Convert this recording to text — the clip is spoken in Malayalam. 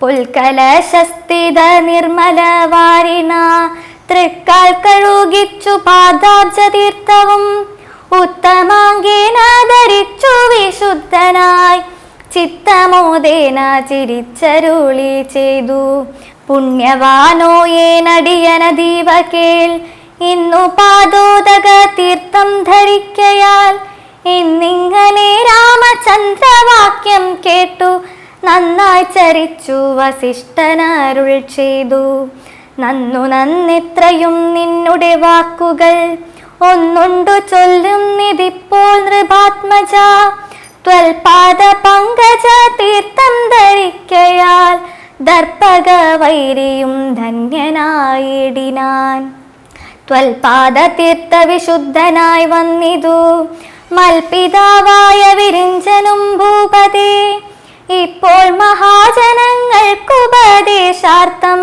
പുൽക്കലശസ്ഥിത നിർമ്മല വാരിണ തൃക്കാൽ കഴുകിച്ചു പാദാബ്ജതീർത്ഥവും തീർത്ഥവും ഉത്തമാങ്കേന ധരിച്ചു വിശുദ്ധനായി ചിത്തമോദേന ചിരിച്ചരുളി ചെയ്തു. പുണ്യവാനോ ഏനടിയന ദീവ കേൾ. ഇന്നു പാദോദക തീർത്ഥം ധരിക്കയാൽ ഇന്നിങ്ങനെ രാമചന്ദ്രവാക്യം കേട്ടു ചരിച്ചു വസിഷ്ഠനരുൾ ചെയ്തു. നന്നു നന്നിത്രയും നിന്നുടെ വാക്കുകൾ. ഒന്നുണ്ടു ചൊല്ലും നിതിപ്പോൾ നൃപാത്മജ. ത്വൽപാദ പങ്കജ തീർത്ഥം ധരിക്കയാൽ ദർപ്പക വൈരിയും ധന്യനായിടിനാൻ. ത്വൽപാദ തീർത്ഥ വിശുദ്ധനായി വന്നിതു. മൽപിതാവായ വിരിഞ്ചനും ഭൂപതേ ഇപ്പോൾ മഹാജനങ്ങൾക്കുപദേശാർത്ഥം